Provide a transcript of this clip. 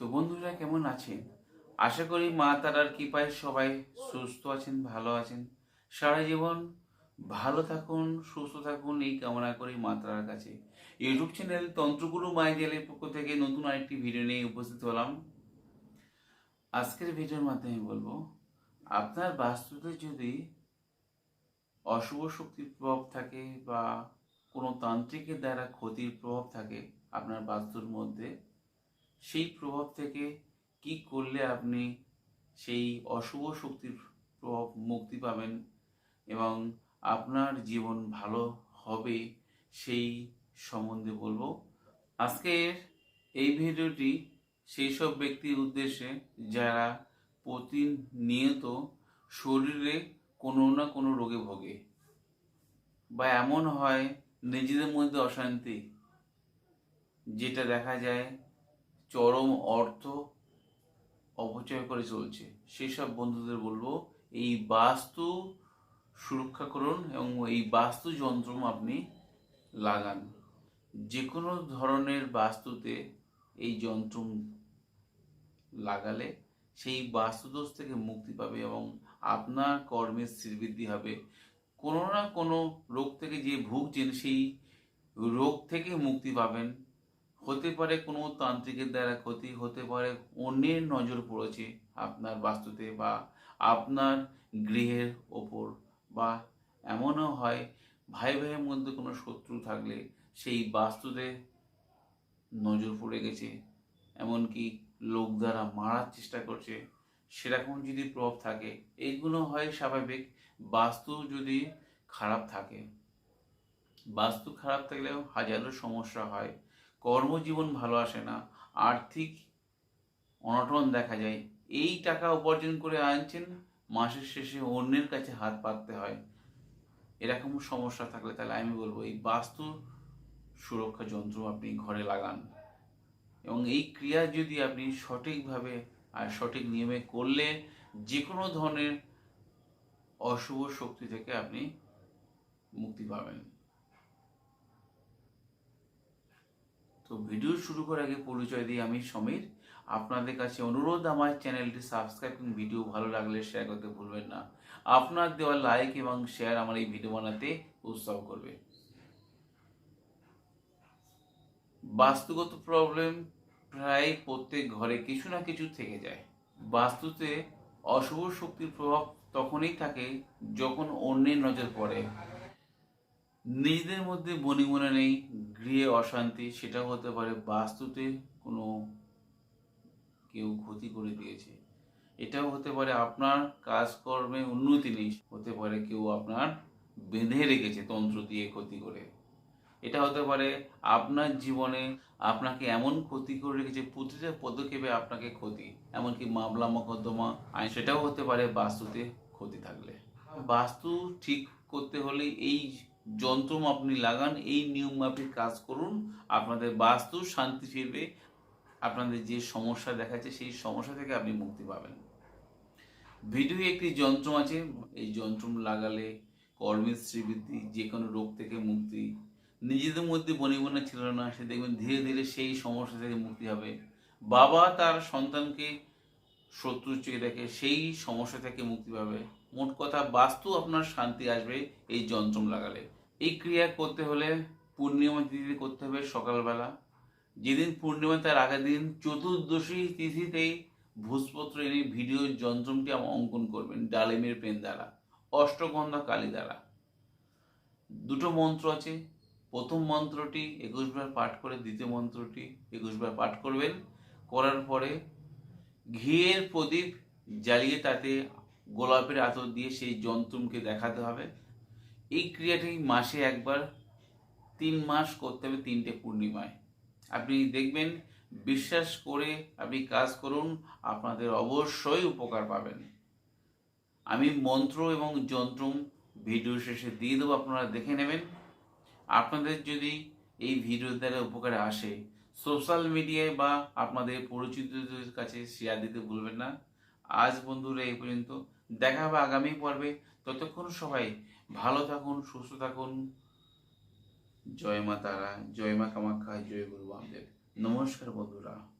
তো বন্ধুরা, কেমন আছেন? আশা করি মা তারার কৃপায় সবাই সুস্থ আছেন, ভালো আছেন। সারা জীবন ভালো থাকুন, সুস্থ থাকুন, এই কামনা করি মা তারার কাছে। ইউটিউব চ্যানেল তন্ত্রগুরু মাইজেলের পক্ষ থেকে নতুন আরেকটি ভিডিও নিয়ে উপস্থিত হলাম। আজকের ভিডিওর মাধ্যমে বলব, আপনার বাস্তুতে যদি অশুভ শক্তির প্রভাব থাকে বা কোনো তান্ত্রিকের দ্বারা ক্ষতির প্রভাব থাকে আপনার বাস্তুর মধ্যে সেই প্রভাব থেকে কি করলে আপনি সেই অশুভ শক্তির প্রভাব মুক্তি পাবেন এবং আপনার জীবন ভালো হবে সেই সম্বন্ধে বলব। আজকের এই ভিডিওটি সেই সব ব্যক্তির উদ্দেশ্যে যারা প্রতিনিয়ত শরীরে কোনো না কোনো রোগে ভোগে বা এমন হয় নিজেদের মধ্যে অশান্তি, যেটা দেখা যায় চরম অর্থ অপচয় করে চলছে। সেই সব বন্ধুদের বলব, এই বাস্তু সুরক্ষা করুন এবং এই বাস্তু যন্ত্র আপনি লাগান। যে কোনো ধরনের বাস্তুতে এই যন্ত্র লাগালে সেই বাস্তুদোষ থেকে মুক্তি পাবে এবং আপনার কর্মের শ্রীবৃদ্ধি হবে। কোনো না কোনো রোগ থেকে যে ভুগছেন, সেই রোগ থেকে মুক্তি পাবেন। হতে পারে কোনো তান্ত্রিকের দ্বারা ক্ষতি, হতে পারে অন্যের নজর পড়েছে আপনার বাস্তুতে বা আপনার গৃহের ওপর বা এমনও হয়, ভাই ভাইয়ের মধ্যে কোনো শত্রু থাকলে সেই বাস্তুতে নজর পড়ে গেছে। এমনকি লোক দ্বারা মারার চেষ্টা করছে, সেরকম যদি প্রভাব থাকে এইগুলো হয় স্বাভাবিক। বাস্তু যদি খারাপ থাকে, বাস্তু খারাপ থাকলেও হাজারো সমস্যা হয়। কর্মজীবন ভালো আসে না, আর্থিক অনটন দেখা যায়। এই টাকা উপার্জন করে আনছেন, মাসের শেষে অন্যের কাছে হাত পাততে হয়। এরকম সমস্যা থাকলে তাহলে আমি বলব, এই বাস্তু সুরক্ষা যন্ত্র আপনি ঘরে লাগান। এবং এই ক্রিয়া যদি আপনি সঠিকভাবে আর সঠিক নিয়মে করলে যে কোনো ধরনের অশুভ শক্তি থেকে আপনি মুক্তি পাবেন। তো ভিডিও শুরু করার আগে পরিচয় দিই আমি সমীর। আপনাদের কাছে অনুরোধ, আমার চ্যানেলটি সাবস্ক্রাইব এবং ভিডিও ভালো লাগলে শেয়ার করতে ভুলবেন না। আপনার দেওয়া লাইক এবং শেয়ার আমার এই ভিডিও বানাতে উৎসাহ করবে। বাস্তুগত প্রবলেম প্রায় প্রত্যেক ঘরে কিছু না কিছু থেকে যায়। বাস্তুতে অশুভ শক্তির প্রভাব তখনই থাকে যখন অন্যের নজর পড়ে। নিজেদের মধ্যে বনিমনা নেই, গৃহে অশান্তি, সেটা হতে পারে বাস্তুতে কোনো কেউ ক্ষতি করে দিয়েছে। এটাও হতে পারে আপনার কাজকর্মে উন্নতি নেই, হতে পারে কেউ আপনার বেঁধে রেখেছে তন্ত্র দিয়ে ক্ষতি করে। এটা হতে পারে আপনার জীবনে আপনাকে এমন ক্ষতি করে রেখেছে, প্রতিটা পদক্ষেপে আপনাকে ক্ষতি, এমনকি মামলা, মকদ্দমা, আইন, সেটাও হতে পারে বাস্তুতে ক্ষতি থাকলে। বাস্তু ঠিক করতে হলে এই যন্ত্র আপনি লাগান, এই নিয়ম মাফিক কাজ করুন। আপনাদের বাস্তু শান্তি ফিরবে। আপনাদের যে সমস্যা দেখাচ্ছে, সেই সমস্যা থেকে আপনি মুক্তি পাবেন। ভিডিও একটি যন্ত্র আছে। এই যন্ত্র লাগালে কর্মের শ্রীবৃদ্ধি, যে কোনো রোগ থেকে মুক্তি। নিজেদের মধ্যে বনিবনা ছিল না, সে দেখবেন ধীরে ধীরে সেই সমস্যা থেকে মুক্তি হবে। বাবা তার সন্তানকে শত্রু চেয়ে দেখে, সেই সমস্যা থেকে মুক্তি পাবে। মোট কথা বাস্তু আপনার শান্তি আসবে এই যন্ত্রম লাগালে। এই ক্রিয়া করতে হলে পূর্ণিমা তিথিতে করতে হবে সকালবেলা। যেদিন পূর্ণিমা, তার আগের দিন চতুর্দশী তিথিতেই ভূষপত্র এনে ভিডিও যন্ত্রটি অঙ্কন করবেন, ডালিমের পেন দ্বারা অষ্টগন্ধা কালী দ্বারা দুটো মন্ত্র আছে। প্রথম মন্ত্রটি একুশবার পাঠ করে, দ্বিতীয় মন্ত্রটি একুশবার পাঠ করবেন। করার পরে ঘিয়ের প্রদীপ জ্বালিয়ে তাতে গোলাপের আতর দিয়ে সেই যন্ত্রমকে দেখাতে হবে। এই ক্রিয়াটি মাসে একবার, তিন মাস করতে হবে তিনটে পূর্ণিমায়। আপনি দেখবেন, বিশ্বাস করে আপনি কাজ করুন, আপনাদের অবশ্যই উপকার পাবেন। আমি মন্ত্র এবং যন্ত্র ভিডিও শেষে দিয়ে দেবো, আপনারা দেখে নেবেন। আপনাদের যদি এই ভিডিও দ্বারা উপকারে আসে, সোশ্যাল মিডিয়ায় বা আপনাদের পরিচিতদের কাছে শেয়ার দিতে ভুলবেন না। আজ বন্ধুরা, এই পর্যন্ত। দেখা হবে আগামী পর্বে। ততক্ষণ সবাই ভালো থাকুন, সুস্থ থাকুন। জয় মা তারা, জয় মা কামাখ্যা, জয় গুরু বামদেব নমস্কার বন্ধুরা।